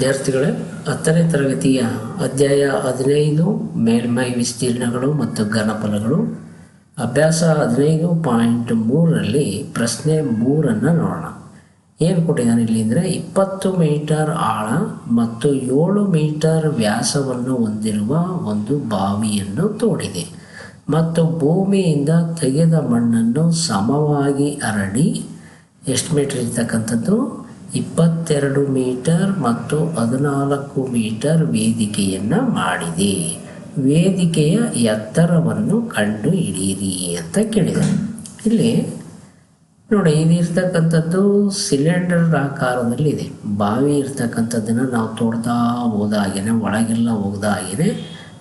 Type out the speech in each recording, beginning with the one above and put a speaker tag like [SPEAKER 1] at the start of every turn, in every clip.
[SPEAKER 1] ವಿದ್ಯಾರ್ಥಿಗಳೇ, ಹತ್ತನೇ ತರಗತಿಯ ಅಧ್ಯಾಯ ಹದಿನೈದು, ಮೇಲ್ಮೈ ವಿಸ್ತೀರ್ಣಗಳು ಮತ್ತು ಘನಫಲಗಳು. ಅಭ್ಯಾಸ ಹದಿನೈದು ಪಾಯಿಂಟ್ ಮೂರರಲ್ಲಿ ಪ್ರಶ್ನೆ ಮೂರನ್ನು ನೋಡೋಣ. ಏನು ಕೊಟ್ಟಿದ್ದಾನೆ ಇಲ್ಲಿ ಅಂದರೆ, ಇಪ್ಪತ್ತು ಮೀಟರ್ ಆಳ ಮತ್ತು ಏಳು ಮೀಟರ್ ವ್ಯಾಸವನ್ನು ಹೊಂದಿರುವ ಒಂದು ಬಾವಿಯನ್ನು ತೋಡಿದೆ ಮತ್ತು ಭೂಮಿಯಿಂದ ತೆಗೆದ ಮಣ್ಣನ್ನು ಸಮವಾಗಿ ಹರಡಿ, ಎಷ್ಟು ಮೀಟರ್ ಇರ್ತಕ್ಕಂಥದ್ದು? ಇಪ್ಪತ್ತೆರಡು ಮೀಟರ್ ಮತ್ತು ಹದಿನಾಲ್ಕು ಮೀಟರ್ ವೇದಿಕೆಯನ್ನು ಮಾಡಿದೆ. ವೇದಿಕೆಯ ಎತ್ತರವನ್ನು ಕಂಡು ಹಿಡಿಯಿರಿ ಅಂತ ಕೇಳಿದೆ ಇಲ್ಲಿ ನೋಡಿ, ಇದು ಇರ್ತಕ್ಕಂಥದ್ದು ಸಿಲಿಂಡರ್ ಆಕಾರದಲ್ಲಿದೆ. ಬಾವಿ ಇರ್ತಕ್ಕಂಥದ್ದನ್ನು ನಾವು ತೋಡ್ತಾ ಹೋದಾಗೇನೆ, ಒಳಗೆಲ್ಲ ಹೋಗ್ದಾಗೇನೆ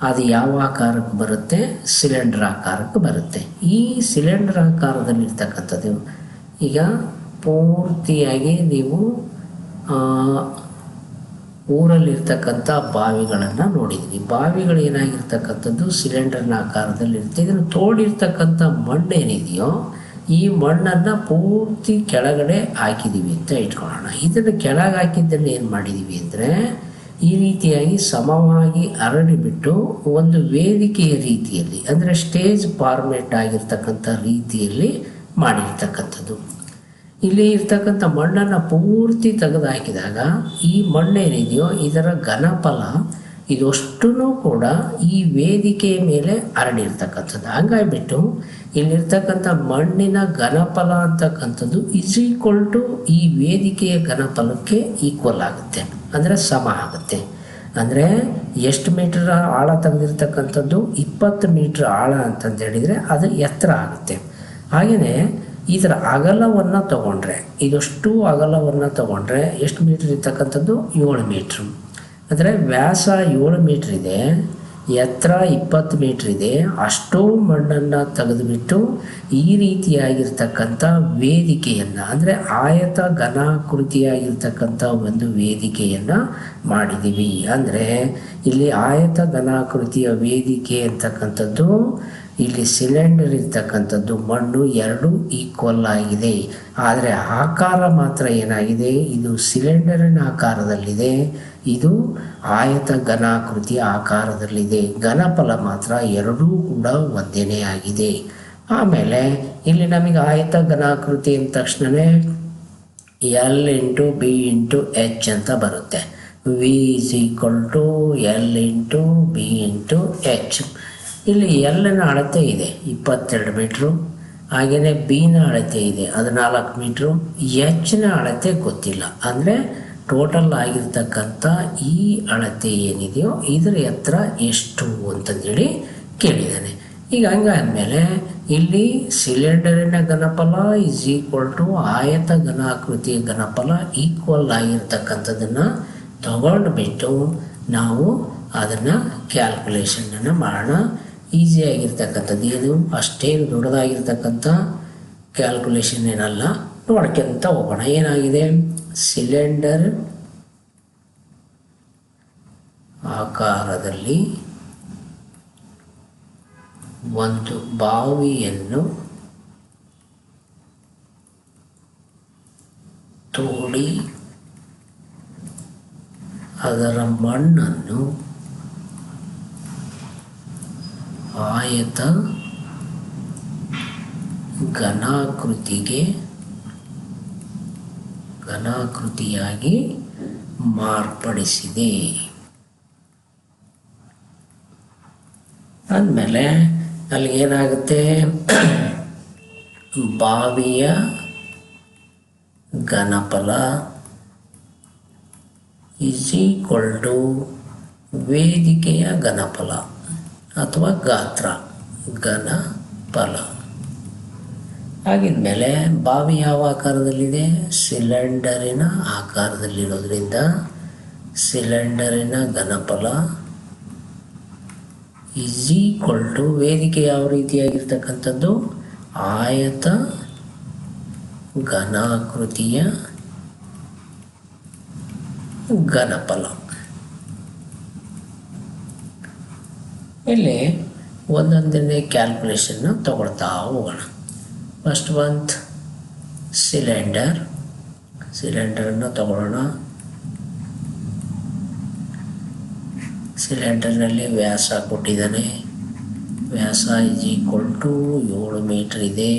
[SPEAKER 1] ಅದು ಯಾವ ಆಕಾರಕ್ಕೆ ಬರುತ್ತೆ? ಸಿಲಿಂಡರ್ ಆಕಾರಕ್ಕೆ ಬರುತ್ತೆ. ಈ ಸಿಲಿಂಡರ್ ಆಕಾರದಲ್ಲಿರ್ತಕ್ಕಂಥದ್ದು, ಈಗ ಪೂರ್ತಿಯಾಗಿ ನೀವು ಊರಲ್ಲಿರ್ತಕ್ಕಂಥ ಬಾವಿಗಳನ್ನು ನೋಡಿದ್ದೀನಿ ಬಾವಿಗಳು ಏನಾಗಿರ್ತಕ್ಕಂಥದ್ದು? ಸಿಲಿಂಡರ್ನ ಆಕಾರದಲ್ಲಿ ಇರುತ್ತೆ ಇದನ್ನು ತೋಡಿರ್ತಕ್ಕಂಥ ಮಣ್ಣೇನಿದೆಯೋ ಈ ಮಣ್ಣನ್ನು ಪೂರ್ತಿ ಕೆಳಗಡೆ ಹಾಕಿದ್ದೀವಿ ಅಂತ ಇಟ್ಕೊಳ್ಳೋಣ. ಇದನ್ನು ಕೆಳಗೆ ಹಾಕಿದ್ದನ್ನು ಏನು ಮಾಡಿದ್ದೀವಿ ಅಂದರೆ, ಈ ರೀತಿಯಾಗಿ ಸಮವಾಗಿ ಹರಡಿಬಿಟ್ಟು ಒಂದು ವೇದಿಕೆಯ ರೀತಿಯಲ್ಲಿ, ಅಂದರೆ ಸ್ಟೇಜ್ ಫಾರ್ಮೇಟ್ ಆಗಿರ್ತಕ್ಕಂಥ ರೀತಿಯಲ್ಲಿ ಮಾಡಿರ್ತಕ್ಕಂಥದ್ದು. ಇಲ್ಲಿ ಇರ್ತಕ್ಕಂಥ ಮಣ್ಣನ್ನು ಪೂರ್ತಿ ತೆಗೆದು ಹಾಕಿದಾಗ ಈ ಮಣ್ಣೇನಿದೆಯೋ ಇದರ ಘನಫಲ ಇದಷ್ಟು ಕೂಡ ಈ ವೇದಿಕೆಯ ಮೇಲೆ ಹರಡಿರ್ತಕ್ಕಂಥದ್ದು. ಹಂಗಾಗ್ಬಿಟ್ಟು ಇಲ್ಲಿರ್ತಕ್ಕಂಥ ಮಣ್ಣಿನ ಘನಫಲ ಅಂತಕ್ಕಂಥದ್ದು ಇಸ್ ಈಕ್ವಲ್ ಟು ಈ ವೇದಿಕೆಯ ಘನಫಲಕ್ಕೆ ಈಕ್ವಲ್ ಆಗುತ್ತೆ. ಅಂದರೆ ಸಮ ಆಗುತ್ತೆ. ಅಂದರೆ ಎಷ್ಟು ಮೀಟರ್ ಆಳ ತೆಗೆದಿರ್ತಕ್ಕಂಥದ್ದು? ಇಪ್ಪತ್ತು ಮೀಟ್ರ್ ಆಳ ಅಂತಂದು ಹೇಳಿದರೆ ಅದು ಎತ್ತರ ಆಗುತ್ತೆ. ಹಾಗೆಯೇ ಇದರ ಅಗಲವನ್ನು ತಗೊಂಡ್ರೆ, ಇದಷ್ಟು ಅಗಲವನ್ನು ತಗೊಂಡ್ರೆ ಎಷ್ಟು ಮೀಟ್ರ್ ಇರ್ತಕ್ಕಂಥದ್ದು? ಏಳು ಮೀಟ್ರ್ ಅಂದರೆ ವ್ಯಾಸ ಏಳು ಮೀಟ್ರ್ ಇದೆ, ಎತ್ತರ ಇಪ್ಪತ್ತು ಮೀಟ್ರ್ ಇದೆ, ಅಷ್ಟೂ ಮಣ್ಣನ್ನು ತೆಗೆದುಬಿಟ್ಟು ಈ ರೀತಿಯಾಗಿರ್ತಕ್ಕಂಥ ವೇದಿಕೆಯನ್ನು, ಅಂದರೆ ಆಯತ ಘನಾಕೃತಿಯಾಗಿರ್ತಕ್ಕಂಥ ಒಂದು ವೇದಿಕೆಯನ್ನು ಮಾಡಿದ್ದೀವಿ. ಅಂದರೆ ಇಲ್ಲಿ ಆಯತ ಘನಾಕೃತಿಯ ವೇದಿಕೆ ಅಂತಕ್ಕಂಥದ್ದು ಇಲ್ಲಿ ಸಿಲಿಂಡರ್ ಇರ್ತಕ್ಕಂಥದ್ದು ಮಣ್ಣು ಎರಡು ಈಕ್ವಲ್ ಆಗಿದೆ. ಆದರೆ ಆಕಾರ ಮಾತ್ರ ಏನಾಗಿದೆ? ಇದು ಸಿಲಿಂಡರಿನ ಆಕಾರದಲ್ಲಿದೆ. ಇದು ಆಯತ ಘನಾಕೃತಿ ಆಕಾರದಲ್ಲಿದೆ. ಘನಫಲ ಮಾತ್ರ ಎರಡೂ ಕೂಡ ಒಂದೇನೇ ಆಗಿದೆ. ಆಮೇಲೆ ಇಲ್ಲಿ ನಮಗೆ ಆಯತ ಘನಾಕೃತಿ ಅಂದ ತಕ್ಷಣವೇ L into B into H ಅಂತ ಬರುತ್ತೆ. V is equal to L into B into H ಇಲ್ಲಿ ಎಲ್ಲನ ಅಳತೆ ಇದೆ. ಇಪ್ಪತ್ತೆರಡು ಮೀಟ್ರು. ಹಾಗೆಯೇ ಬಿನ ಅಳತೆ ಇದೆ. ಹದಿನಾಲ್ಕು ಮೀಟ್ರು. ಎಚ್ನ ಅಳತೆ ಗೊತ್ತಿಲ್ಲ. ಅಂದರೆ ಟೋಟಲ್ ಆಗಿರ್ತಕ್ಕಂಥ ಈ ಅಳತೆ ಏನಿದೆಯೋ ಇದರ ಎತ್ತರ ಎಷ್ಟು ಅಂತಂದೇಳಿ ಕೇಳಿದ್ದಾನೆ. ಈಗ ಹಂಗಾದ್ಮೇಲೆ ಇಲ್ಲಿ ಸಿಲಿಂಡರಿನ ಘನಫಲ ಇಸ್ ಈಕ್ವಲ್ ಟು ಆಯತ ಘನಾಕೃತಿಯ ಘನಫಲ ಈಕ್ವಲ್ ಆಗಿರ್ತಕ್ಕಂಥದ್ದನ್ನು ತಗೊಂಡ್ಬಿಟ್ಟು ನಾವು ಅದನ್ನು ಕ್ಯಾಲ್ಕುಲೇಷನನ್ನು ಮಾಡೋಣ. ಈಸಿಯಾಗಿರ್ತಕ್ಕಂಥದ್ದು ಇದು ಅಷ್ಟೇನು ದೊಡ್ಡದಾಗಿರ್ತಕ್ಕಂಥ ಕ್ಯಾಲ್ಕುಲೇಷನ್ ಏನಲ್ಲ. ನೋಡ್ಕೊಂತ ಹೋಗೋಣ ಏನಾಗಿದೆ? ಸಿಲಿಂಡರ್ ಆಕಾರದಲ್ಲಿ ಒಂದು ಬಾವಿಯನ್ನು ತೋಡಿ ಅದರ ಮಣ್ಣನ್ನು ಆಯತ ಘನಾಕೃತಿಗೆ ಘನಾಕೃತಿಯಾಗಿ ಮಾರ್ಪಡಿಸಿದೆ. ಅಂದಮೇಲೆ ಅಲ್ಲಿ ಏನಾಗುತ್ತೆ? ಬಾವಿಯ ಘನಫಲ ಈಸ್ ಈಕ್ವಲ್ ಟು ವೇದಿಕೆಯ ಘನಫಲ. ಅಥವಾ ಗಾತ್ರ, ಘನ, ಫಲ. ಆಗಿದ್ಮೇಲೆ ಬಾವಿ ಯಾವ ಆಕಾರದಲ್ಲಿದೆ? ಸಿಲಿಂಡರಿನ ಆಕಾರದಲ್ಲಿರೋದ್ರಿಂದ ಸಿಲಿಂಡರಿನ ಘನಫಲ ಈಸ್ ಈಕ್ವಲ್ ಟು ವೇದಿಕೆ ಯಾವ ರೀತಿಯಾಗಿರ್ತಕ್ಕಂಥದ್ದು? ಆಯತ, ಘನಾಕೃತಿಯ ಘನಫಲ. ಇಲ್ಲಿ ಒಂದೊಂದನೇ ಕ್ಯಾಲ್ಕುಲೇಷನ್ ತಗೊಳ್ತಾ ಹೋಗೋಣ. ಫಸ್ಟ್ ಮಂತ್ ಸಿಲಿಂಡರ್ ಸಿಲಿಂಡರನ್ನು ತಗೊಳ್ಳೋಣ. ಸಿಲಿಂಡರ್ನಲ್ಲಿ ವ್ಯಾಸ ಕೊಟ್ಟಿದ್ದಾನೆ. ವ್ಯಾಸ ಇಸ್ ಈಕ್ವಲ್ ಟು ಏಳು ಮೀಟ್ರ್ ಇದೆ.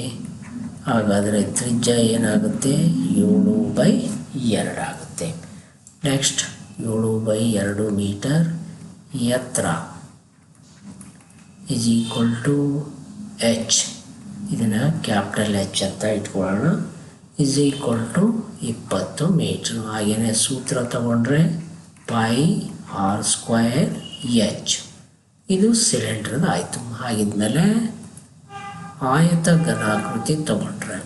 [SPEAKER 1] ಹಾಗಾದರೆ ತ್ರಿಜ್ಯ ಏನಾಗುತ್ತೆ? ಏಳು ಬೈ ಎರಡಾಗುತ್ತೆ ನೆಕ್ಸ್ಟ್ ಏಳು ಬೈ ಎರಡು ಮೀಟರ್ ಎತ್ತರ. ಇಸ್ ಈಕ್ವಲ್ ಟು ಎಚ್ ಇದನ್ನು ಕ್ಯಾಪಿಟಲ್ ಎಚ್ ಅಂತ ಇಟ್ಕೊಳ್ಳೋಣ. ಇಸ್ ಈಕ್ವಲ್ ಟು ಇಪ್ಪತ್ತು ಮೀಟ್ರು ಹಾಗೆಯೇ ಸೂತ್ರ ತಗೊಂಡ್ರೆ ಪೈ ಆರ್ ಸ್ಕ್ವಯರ್ ಎಚ್ ಇದು ಸಿಲಿಂಡ್ರದ ಆಯಿತು. ಹಾಗಿದ್ಮೇಲೆ ಆಯತ ಘನಾಕೃತಿ ತಗೊಂಡ್ರೆ.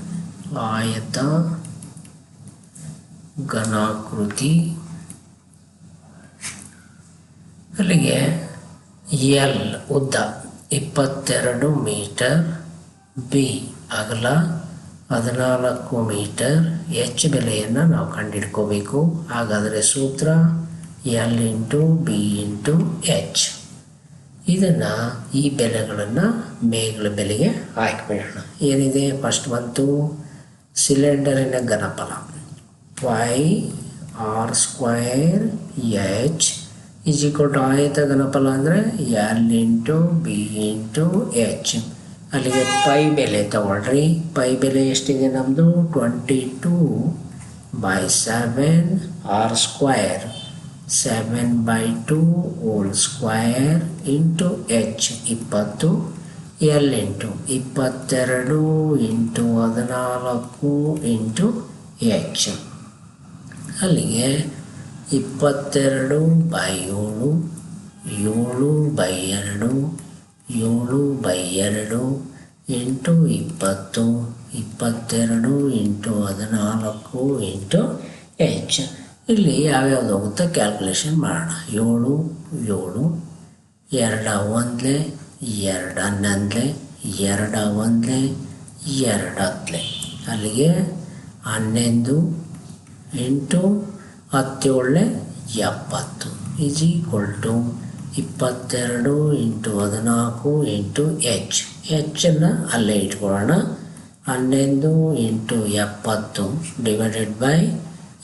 [SPEAKER 1] ಆಯತ ಘನಾಕೃತಿ ಅಲ್ಲಿಗೆ ಎಲ್ ಉದ್ದ. ಇಪ್ಪತ್ತೆರಡು ಮೀಟರ್ ಬಿ ಅಗಲ ಹದಿನಾಲ್ಕು ಮೀಟರ್ ಎಚ್ ಬೆಲೆಯನ್ನು ನಾವು ಕಂಡುಹಿಡ್ಕೋಬೇಕು ಹಾಗಾದರೆ ಸೂತ್ರ L into B into H. ಇದನ್ನು ಈ ಬೆಲೆಗಳನ್ನು ಮೇಗಳ ಬೆಲೆಗೆ ಹಾಕಿಬಿಡೋಣ ಏನಿದೆ? ಫಸ್ಟ್ ಬಂತು ಸಿಲಿಂಡರಿನ ಘನಫಲ. Pi R square H is equal to ಆಯತ ಘನಫಲ ಅಂದರೆ L into B into H ಅಲ್ಲಿಗೆ ಪೈ ಬೆಲೆ ತಗೊಳ್ರಿ. ಪೈ ಬೆಲೆ ಎಷ್ಟಿದೆ ನಮ್ಮದು twenty two by seven R square seven by two whole square into H ಇಪ್ಪತ್ತು. ಎಲ್ ಇಂಟು ಇಪ್ಪತ್ತೆರಡು ಇಂಟು ಹದಿನಾಲ್ಕು ಇಂಟು ಎಚ್ ಅಲ್ಲಿಗೆ ಇಪ್ಪತ್ತೆರಡು ಬೈ ಏಳು ಏಳು ಬೈ ಎರಡು, ಏಳು ಬೈ ಎರಡು, ಎಂಟು ಇಪ್ಪತ್ತು, ಇಪ್ಪತ್ತೆರಡು ಇಂಟು ಹದಿನಾಲ್ಕು ಇಂಟು ಎಚ್. ಇಲ್ಲಿ ಯಾವ್ಯಾವ್ದು ಹೋಗುತ್ತೋ ಕ್ಯಾಲ್ಕುಲೇಷನ್ ಮಾಡೋಣ. ಏಳು ಏಳು, ಎರಡ ಒಂದ್ಲೆ, ಎರಡು ಹನ್ನೊಂದ್ಲೆ, ಎರಡ ಒಂದ್ಲೆ, ಎರಡು ಹತ್ಲೆ. ಅಲ್ಲಿಗೆ ಹನ್ನೊಂದು, ಎಂಟು ಹತ್ತೇಳಲೆ ಎಪ್ಪತ್ತು. ಈಸ್ ಈಕ್ವಲ್ ಟು ಇಪ್ಪತ್ತೆರಡು ಇಂಟು ಹದಿನಾಲ್ಕು ಇಂಟು ಎಚ್ ಎಚ್ಚನ್ನು ಅಲ್ಲೇ ಇಟ್ಕೊಳ್ಳೋಣ. ಹನ್ನೊಂದು ಇಂಟು ಎಪ್ಪತ್ತು ಡಿವೈಡೆಡ್ ಬೈ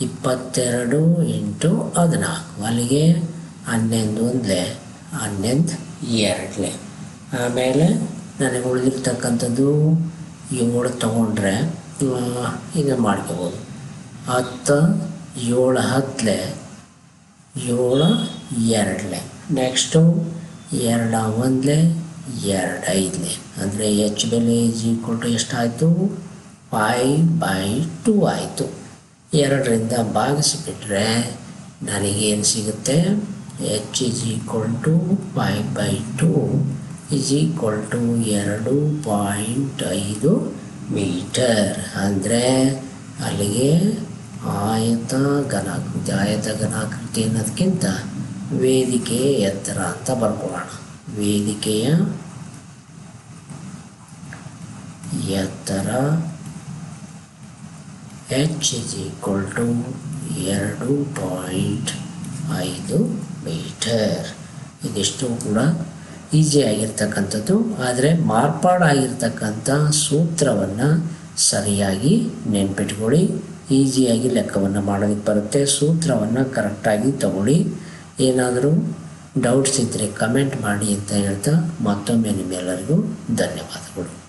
[SPEAKER 1] ಇಪ್ಪತ್ತೆರಡು ಇಂಟು ಹದಿನಾಲ್ಕು. ಅಲ್ಲಿಗೆ ಹನ್ನೊಂದು ಒಂದಲೇ ಹನ್ನೊಂದು ಎರಡನೇ ಆಮೇಲೆ ನನಗೆ ಉಳಿದಿರ್ತಕ್ಕಂಥದ್ದು ಏಳು ತೊಗೊಂಡ್ರೆ ಇದನ್ನು ಮಾಡ್ಕೋಬೋದು. ಹತ್ತು ಏಳು ಹತ್ತಲೆ, ಏಳು ಎರಡಲೆ. ನೆಕ್ಸ್ಟು ಎರಡ ಒಂದಲೆ ಎರಡು ಐದಲೆ ಅಂದರೆ ಎಚ್ ಬೆಲೆ ಈಸ್ ಈಕ್ವಲ್ ಟು ಎಷ್ಟಾಯಿತು? ಫೈ ಬೈ ಟು ಆಯಿತು. ಎರಡರಿಂದ ಭಾಗಿಸಿಬಿಟ್ರೆ ನನಗೇನು ಸಿಗುತ್ತೆ? H is equal to five by two is equal to ಎರಡು ಪಾಯಿಂಟ್ ಐದು ಮೀಟರ್. ಅಂದರೆ ಅಲ್ಲಿಗೆ ಆಯತ ಘನಾಕೃತಿ ಆಯತ ಘನಾಕೃತಿ ಅನ್ನೋದಕ್ಕಿಂತ ವೇದಿಕೆಯ ಎತ್ತರ ಅಂತ ಬರ್ಕೊಳ್ಳೋಣ. ವೇದಿಕೆಯ ಎತ್ತರ ಎಚ್ ಇಸ್ ಈಕ್ವಲ್ ಟು ಎರಡು ಪಾಯಿಂಟ್ ಐದು ಮೀಟರ್. ಇದಿಷ್ಟು ಕೂಡ ಈಸಿ ಆಗಿರ್ತಕ್ಕಂಥದ್ದು, ಆದರೆ ಮಾರ್ಪಾಡಾಗಿರ್ತಕ್ಕಂಥ ಸೂತ್ರವನ್ನು ಸರಿಯಾಗಿ ನೆನ್ಪಿಟ್ಕೊಳ್ಳಿ. ಈಸಿಯಾಗಿ ಲೆಕ್ಕವನ್ನು ಮಾಡೋದಕ್ಕೆ ಬರುತ್ತೆ. ಸೂತ್ರವನ್ನು ಕರೆಕ್ಟಾಗಿ ತಗೊಳ್ಳಿ. ಏನಾದರೂ ಡೌಟ್ಸ್ ಇದ್ದರೆ ಕಮೆಂಟ್ ಮಾಡಿ ಅಂತ ಹೇಳ್ತಾ ಮತ್ತೊಮ್ಮೆ ನಿಮ್ಮೆಲ್ಲರಿಗೂ ಧನ್ಯವಾದಗಳು.